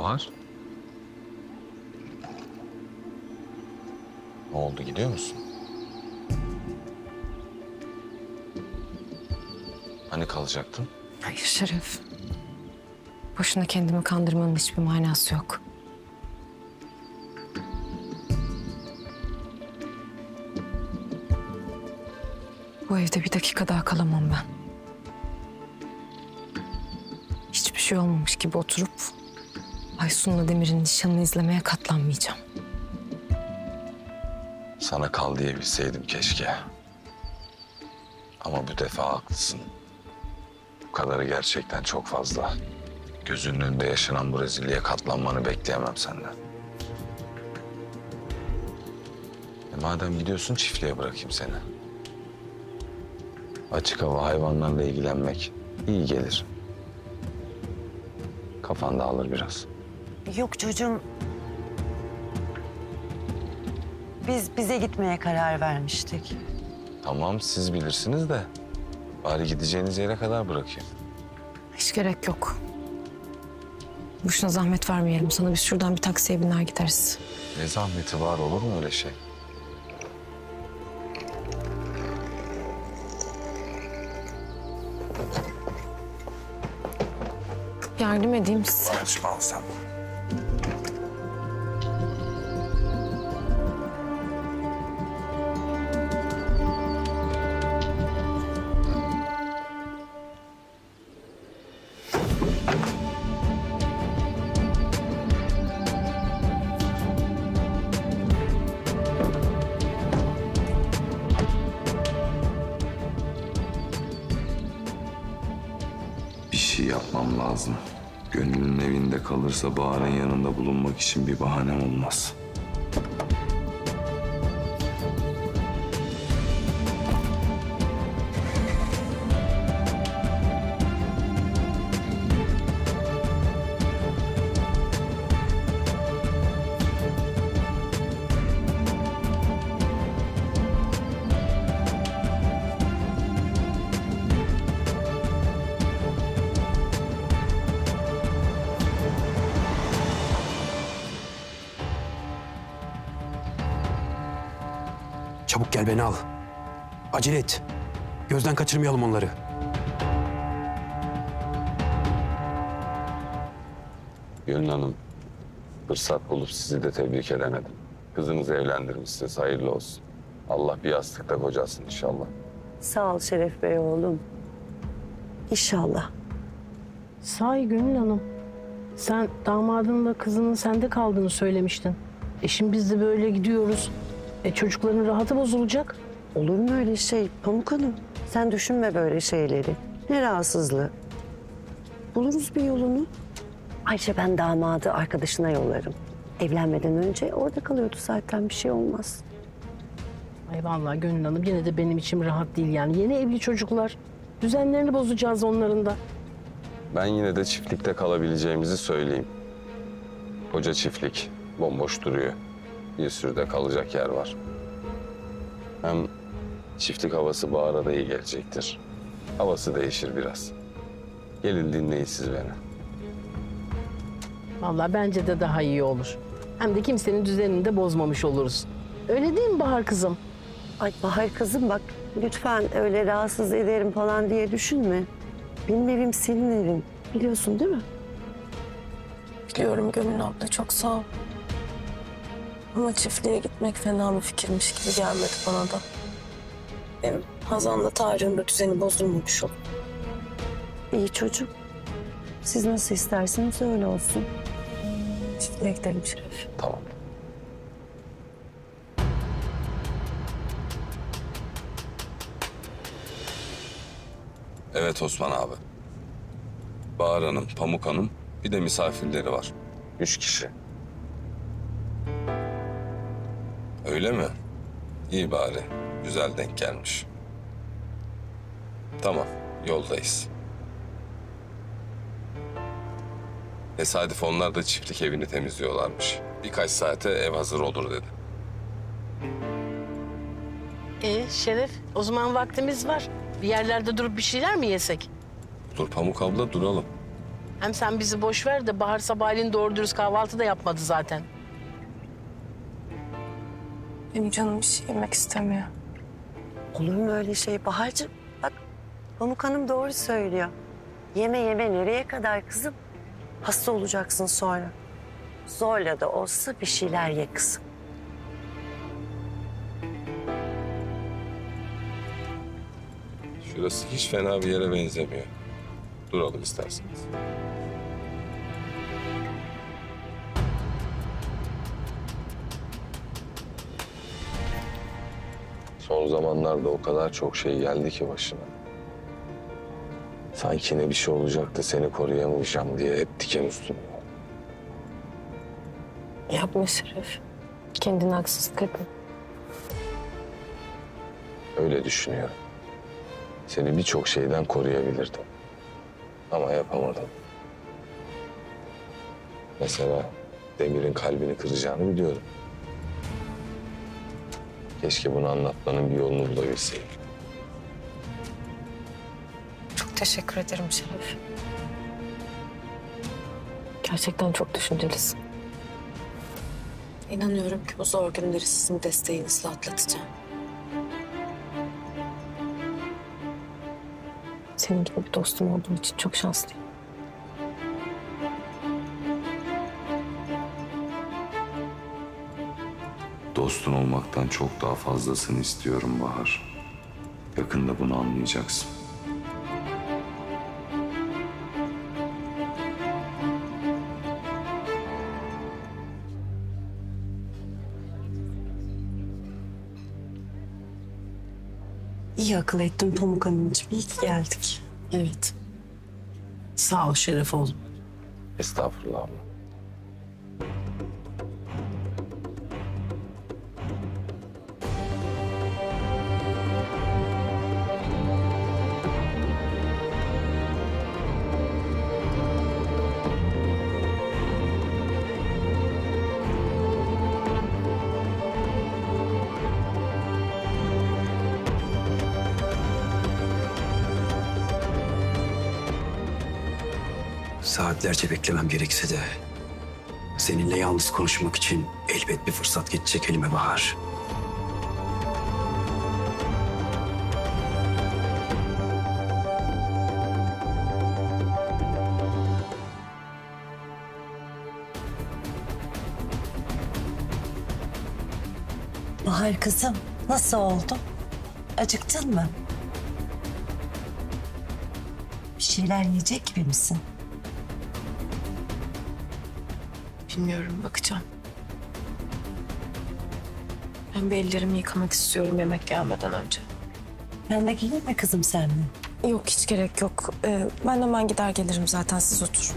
Bahar. Ne oldu gidiyor musun? Hani kalacaktın? Hayır Şeref. Boşuna kendimi kandırmanın hiçbir manası yok. Bu evde bir dakika daha kalamam ben. Hiçbir şey olmamış gibi oturup Aysun'la Demir'in nişanını izlemeye katlanmayacağım. Sana kal diyebilseydim keşke. Ama bu defa haklısın. Bu kadarı gerçekten çok fazla. Gözünün önünde yaşanan bu rezilliğe katlanmanı bekleyemem senden. E madem gidiyorsun çiftliğe bırakayım seni. Açık hava hayvanlarla ilgilenmek iyi gelir. Kafan dağılır biraz. Yok çocuğum. Biz bize gitmeye karar vermiştik. Tamam siz bilirsiniz de bari gideceğiniz yere kadar bırakayım. Hiç gerek yok. Boşuna zahmet vermeyelim sana. Biz şuradan bir taksiye biner gideriz. Ne zahmeti var olur mu öyle şey? Yardım edeyim size. Karışma sen. lazım. Gönül'ün evinde kalırsa Bahar'ın yanında bulunmak için bir bahanem olmaz. Çabuk gel beni al. Acele et. Gözden kaçırmayalım onları. Gönül Hanım, fırsat bulup sizi de tebrik edemedim. Kızınızı evlendirmişsiniz, hayırlı olsun. Allah bir yastıkta kocasın inşallah. Sağ ol Şeref Bey oğlum. İnşallah. Sahi Gönül Hanım, sen damadınla kızının sende kaldığını söylemiştin. E şimdi biz de böyle gidiyoruz. E çocukların rahatı bozulacak. Olur mu öyle şey Pamuk Hanım? Sen düşünme böyle şeyleri. Ne rahatsızlığı. Buluruz bir yolunu. Ayrıca ben damadı arkadaşına yollarım. Evlenmeden önce orada kalıyordu zaten bir şey olmaz. Ay vallahi Gönül Hanım yine de benim içim rahat değil yani. Yeni evli çocuklar. Düzenlerini bozacağız onların da. Ben yine de çiftlikte kalabileceğimizi söyleyeyim. Koca çiftlik bomboş duruyor. Bir sürü de kalacak yer var. Hem çiftlik havası Bahar'a da iyi gelecektir. Havası değişir biraz. Gelin dinleyin siz beni. Vallahi bence de daha iyi olur. Hem de kimsenin düzenini de bozmamış oluruz. Öyle değil mi Bahar kızım? Ay Bahar kızım bak lütfen öyle rahatsız ederim falan diye düşünme. Benim evim senin evin. Biliyorsun değil mi? Biliyorum Gönül abla çok sağ ol. Ama çiftliğe gitmek fena bir fikirmiş gibi gelmedi bana da. Hem Hazan'la Tarık'ın da düzeni bozulmamış olur. İyi çocuk. Siz nasıl isterseniz öyle olsun. Çiftliğe gidelim Şeref. Tamam. Evet Osman abi. Bahar Hanım, Pamuk Hanım, bir de misafirleri var. Üç kişi. Öyle mi? İyi bari. Güzel denk gelmiş. Tamam, yoldayız. Tesadüf onlar da çiftlik evini temizliyorlarmış. Birkaç saate ev hazır olur dedi. E Şeref, o zaman vaktimiz var. Bir yerlerde durup bir şeyler mi yesek? Dur Pamuk abla duralım. Hem sen bizi boş ver de Bahar sabahleyin doğru dürüst kahvaltı da yapmadı zaten. Benim canım bir şey yemek istemiyor. Olur mu öyle şey Bahar'cığım? Bak Pamuk Hanım doğru söylüyor. Yeme yeme nereye kadar kızım? Hasta olacaksın sonra. Zorla da olsa bir şeyler ye kızım. Şurası hiç fena bir yere benzemiyor. Duralım isterseniz. Son zamanlarda o kadar çok şey geldi ki başına. Sanki ne bir şey olacak da seni koruyamayacağım diye hep diken üstünde. Yapma Şeref. Kendine haksızlık etme. Öyle düşünüyorum. Seni birçok şeyden koruyabilirdim. Ama yapamadım. Mesela Demir'in kalbini kıracağını biliyorum. Keşke bunu anlatmanın bir yolunu bulabilseydim. Çok teşekkür ederim Şeref. Gerçekten çok düşüncelisin. İnanıyorum ki bu zor günleri sizin desteğinizle atlatacağım. Senin gibi bir dostum olduğum için çok şanslıyım. Dostun olmaktan çok daha fazlasını istiyorum Bahar. Yakında bunu anlayacaksın. İyi akıl ettin Pamuk Hanımcığım. İyi ki geldik. Evet. Sağ ol Şeref oğlum. Estağfurullah abla. Saatlerce beklemem gerekse de seninle yalnız konuşmak için elbet bir fırsat geçecek elime Bahar. Bahar kızım nasıl oldu? Acıktın mı? Bir şeyler yiyecek gibi misin? Bilmiyorum, bakacağım. Ben bir ellerimi yıkamak istiyorum yemek gelmeden önce. Ben de geleyim mi kızım seninle? Yok, hiç gerek yok. Ee, ben hemen gider gelirim zaten, siz oturun.